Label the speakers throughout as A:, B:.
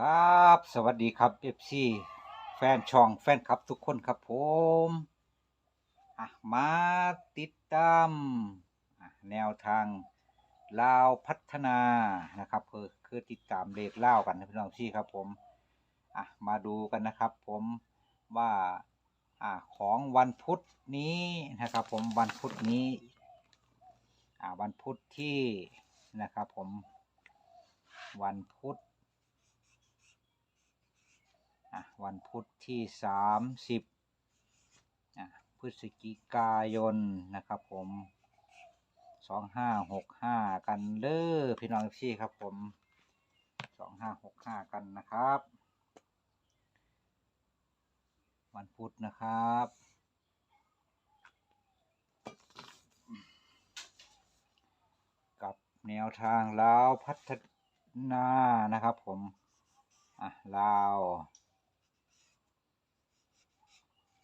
A: ครับ สวัสดีครับ FC แฟนช่องแฟนคลับทุกคนครับผมอะมาติดตามแนวทางลาวพัฒนานะครับคือคือติดตามเลขเล่ากันนะพี่น้องที่ครับผมอะมาดูกันนะครับ ผมว่าอะของวันพุธนี้นะครับ ผมวันพุธนี้อะวันพุธที่นะครับ ผมวันพุธ วันพุธที่สามสิบพฤศจิกายนนะครับผมสองห้าหกห้ากันเด้อพี่น้องพี่ครับผมสองห้าหกห้ากันนะครับ วันพุธนะครับ กับแนวทางลาวพัฒนานะครับผม อะลาว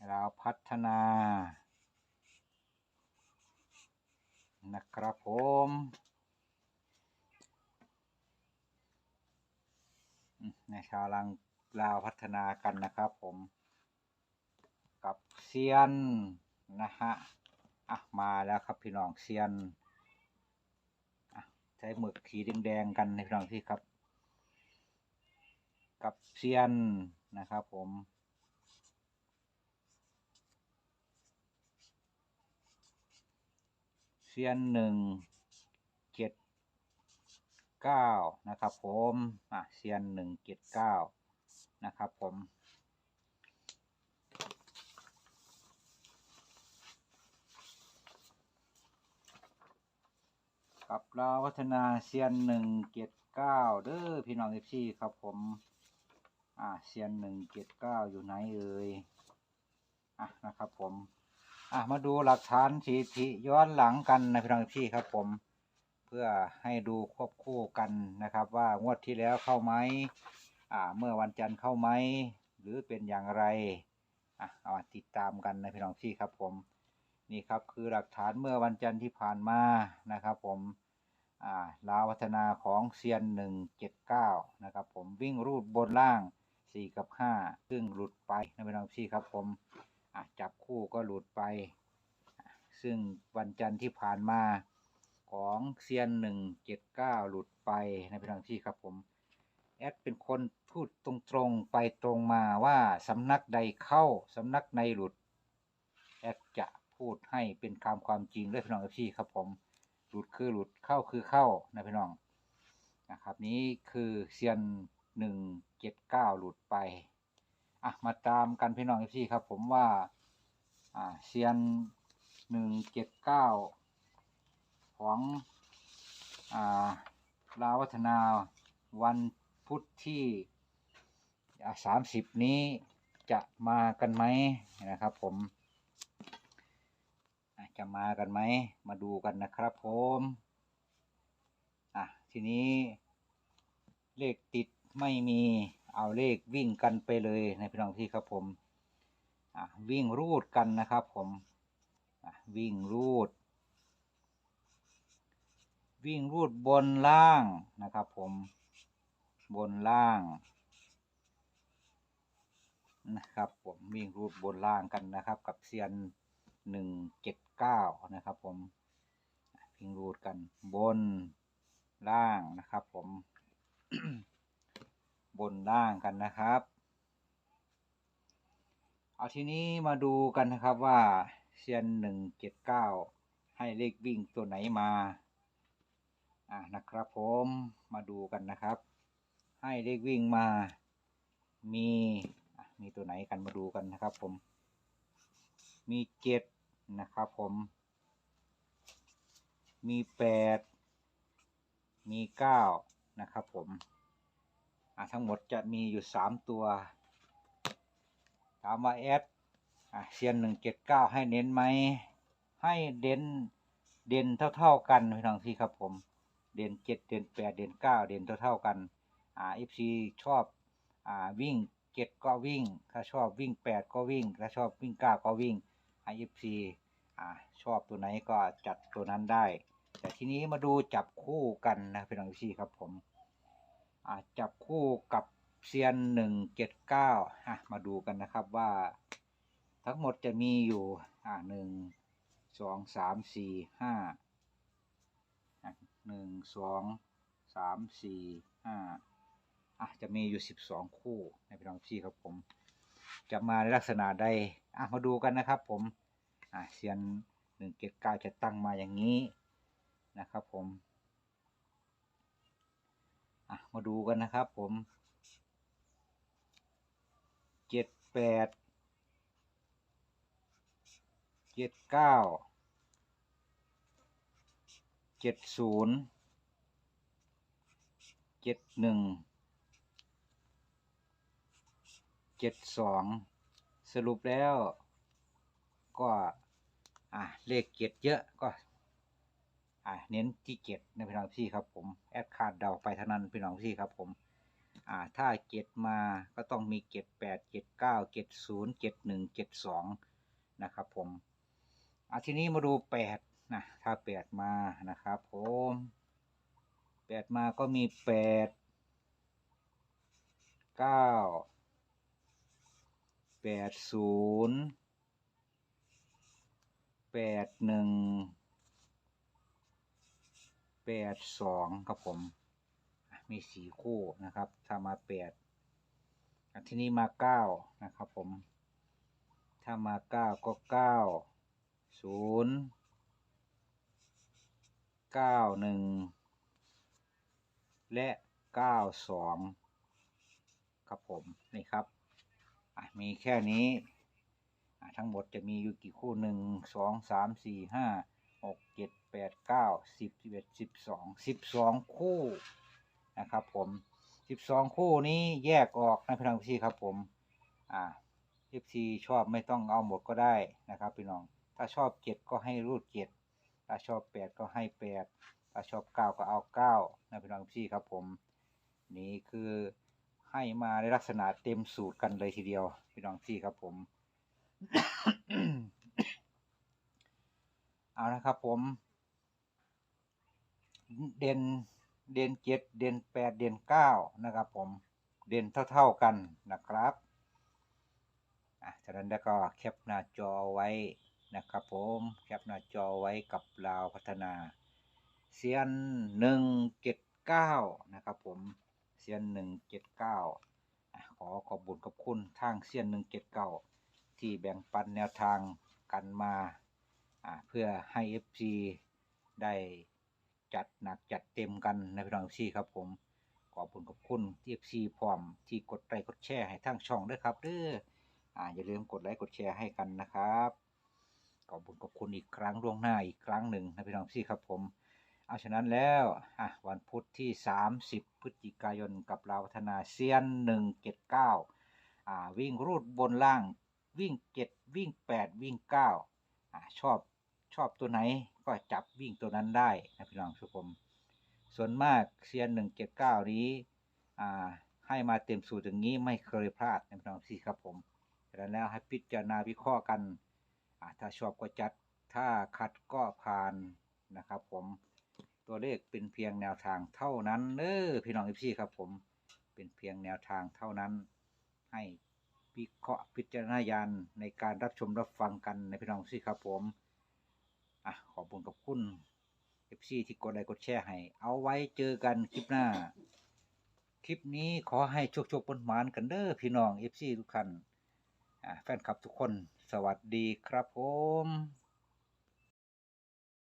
A: ลาพัฒนา นะครับผมในชาวลังลาวพัฒนากันนะครับผม กับเซียน นะฮะอะมาแล้วครับพี่น้องเซียนใช้หมึกขีแดงๆกันในพี่น้องที่ครับ กับเซียนนะครับผม เซียนหนึ่งเจ็ดเก้านะครับผมอะเซียนหนึ่งเจ็ดเก้านะครับผมกับเราวพัฒนาเซียนหนึ่งเจ็ดเก้าเด้อพี่น้องเอฟซีครับผม อ่าเซียนหนึ่งเจ็ดเก้าอยู่ไหนเอ่ยอะนะครับผม อะมาดูหลักฐานสถิติย้อนหลังกันนะพี่น้องพี่ครับผม เพื่อให้ดูควบคู่กันนะครับ ว่างวดที่แล้วเข้าไหมอ่า เมื่อวันจันทร์เข้าไหมหรือเป็นอย่างไรอะเอามาติดตามกันนะพี่น้องพี่ครับผม นี่ครับคือหลักฐานเมื่อวันจันทร์ที่ผ่านมานะครับ ผมอ่าลาวพัฒนาของเซียนหนึ่งเจ็ดเก้านะครับ ผมวิ่งรูดบนล่างสี่กับห้าซึ่งหลุดไปนะพี่น้องพี่ครับผม จับคู่ก็หลุดไป ซึ่งวันจันทร์ที่ผ่านมาของเซียนหนึ่งเจ็ดเก้าหลุดไปในพี่น้องที่ครับผม แอดเป็นคนพูดตรงๆไปตรงมาว่าสำนักใดเข้าสำนักในหลุด แอดจะพูดให้เป็นคำความจริงด้วยพี่น้องพี่ครับผมหลุดคือหลุดเข้าคือเข้านะพี่น้องนะครับนี้คือเซียนหนึ่งเจ็ดเก้าหลุดไป อะมาตามกันพี่น้องเอฟซีครับ ผมว่า อ่าเซียนหนึ่งเจ็ดเก้าของ อ่าลาวัฒนาวันพุธที่สามสิบนี้จะมากันไหมนะครับ ผมจะมากันไหม มาดูกันนะครับผมอะทีนี้เลขติดไม่มี เอาเลขวิ่งกันไปเลยในพี่น้องที่ครับผมวิ่งรูดกันนะครับผมวิ่งรูด วิ่งรูดบนล่างนะครับผมบนล่างนะครับผมวิ่งรูดบนล่างกันนะครับ กับเซียนหนึ่งเจ็ดเก้านะครับผมวิ่งรูดกันบนล่างนะครับผม บนล่างกันนะครับ เอาทีนี้มาดูกันนะครับว่าเซียนหนึ่งเจ็ดเก้าให้เลขวิ่งตัวไหนมา อ่านะครับผมมาดูกันนะครับ ให้เลขวิ่งมามีมีตัวไหนกันมาดูกันนะครับผม มีเจ็ดนะครับผม มีแปด มีเก้านะครับผม ทั้งหมดจะมีอยู่สามตัว ถามว่าแอดเซียนหนึ่งเจ็ดเก้าให้เน้นไหม ให้เด่นเด่นเท่า ๆ กันพี่น้องที่ครับผม เด่นเจ็ดเด่นแปดเด่นเก้าเด่นเท่าๆกัน อ่าเอฟซีชอบอ่าวิ่งเจ็ดก็วิ่ง ถ้าชอบวิ่งแปดก็วิ่ง ถ้าชอบวิ่งเก้าก็วิ่งไอเอฟซีอ่าชอบตัวไหนก็จัดตัวนั้นได้ แต่ทีนี้มาดูจับคู่กันนะพี่น้องเอฟซีครับผม จับคู่กับเซียนหนึ่งเจ็ดเก้าอะมาดูกันนะครับว่าทั้งหมดจะมีอยู่อะหนึ่งสองสามสี่ห้าหนึ่งสองสามสี่ห้าอะจะมีอยู่สิบสองคู่ในพี่น้องพี่ครับผม จะมาในลักษณะใดอะมาดูกันนะครับผมอะเซียนหนึ่งเจ็ดเก้าจะตั้งมาอย่างนี้นะครับผม มาดูกันนะครับผมเจ็ดแปดเจ็ดเก้าเจ็ดศูนย์เจ็ดหนึ่งเจ็ดสองสรุปแล้วก็ อะ เลขเจ็ดเยอะก็ อะเน้นที่เจ็ดนะพี่น้องพี่ครับผมแอดขาดเดาไปเท่านั้นพี่น้องพี่ครับผมอ่าถ้าเจ็ดมาก็ต้องมีเจ็ดแปดเจ็ดเก้าเจ็ดศูนย์เจ็ดหนึ่งเจ็ดสองนะครับผมอะทีนี้มาดูแปดนะถ้าแปดมานะครับผมแปดมาก็มีแปดเก้าแปดศูนย์แปดหนึ่ง แปดสองครับผม มีสี่คู่นะครับ ถ้ามาแปดที่นี้มาเก้านะครับผม ถ้ามาเก้าก็เก้าศูนย์เก้าหนึ่งและเก้าสองครับผม นี่ครับ มีแค่นี้ทั้งหมดจะมีอยู่กี่คู่หนึ่งสองสามสี่ห้า หกเจ็ดแปดเก้าสิบสิบเอ็ดสิบสองสิบสองคู่นะครับ ผมสิบสองคู่นี้แยกออกนะพี่น้องพี่ครับ ผมอ่า FC ชอบไม่ต้องเอาหมดก็ได้นะครับพี่น้อง ถ้าชอบเจ็ดก็ให้รูดเจ็ดถ้าชอบแปดก็ให้แปดถ้าชอบเก้าก็เอาเก้านะพี่น้องพี่ครับ ผม นี่คือให้มาในลักษณะเต็มสูตรกันเลยทีเดียว พี่น้องพี่ครับผม เอานะครับผม เด่นเด่นเจ็ดเด่นแปดเด่นเก้านะครับผมเด่นเท่าๆกันนะครับอะฉะนั้นแล้วก็แคปหน้าจอไว้นะครับผมแคปหน้าจอไว้กับลาวพัฒนาเซียนหนึ่งเจ็ดเก้านะครับผมเซียนหนึ่งเจ็ดเก้าขอขอบบุญขอบคุณทางเซียนหนึ่งเจ็ดเก้าที่แบ่งปันแนวทางกันมา อ่าเพื่อให้ FC ได้จัดหนักจัดเต็มกันในพี่น้อง FC ครับผมขอบคุณขอบคุณที่ FC พร้อมที่กดไลค์กดแชร์ให้ทั้งช่องด้วยครับเด้ออ่าอย่าลืมกดไลค์กดแชร์ให้กันนะครับขอบคุณขอบคุณอีกครั้งล่วงหน้าอีกครั้งหนึ่งนะพี่น้อง FC ครับผม เอาฉะนั้นแล้วอะวันพุธที่ 30 พฤศจิกายนกับเราวพัฒนาเซียน 179อ่าวิ่งรูดบนล่างวิ่ง 7 วิ่ง 8 วิ่ง 9 อชอบชอบตัวไหนก็จับวิ่งตัวนั้นได้นะพี่น้องทุกผมส่วนมากเซียน179นี้อ่าให้มาเต็มสูตรอย่างนี้ไม่เคยพลาดนะพี่น้องสิครับผมฉะนั้นแล้วให้พิจารณาวิเคราะห์กันถ้าชอบก็จัดถ้าขัดก็ผ่านนะครับผมตัวเลขเป็นเพียงแนวทางเท่านั้นเด้อพี่น้องเอฟซีครับผมเป็นเพียงแนวทางเท่านั้นให้ วิเคราะห์พิจารณญาณในการรับชมรับฟังกันในพี่น้องเอฟซีครับผมอะขอบคุณกับคุณเอฟซีที่กดไลค์กดแชร์ให้ เอาไว้เจอกันคลิปหน้า คลิปนี้ขอให้โชคโชคปนหมานกันเด้อพี่น้องเอฟซีทุกท่านอ่าแฟนคลับทุกคน สวัสดีครับผม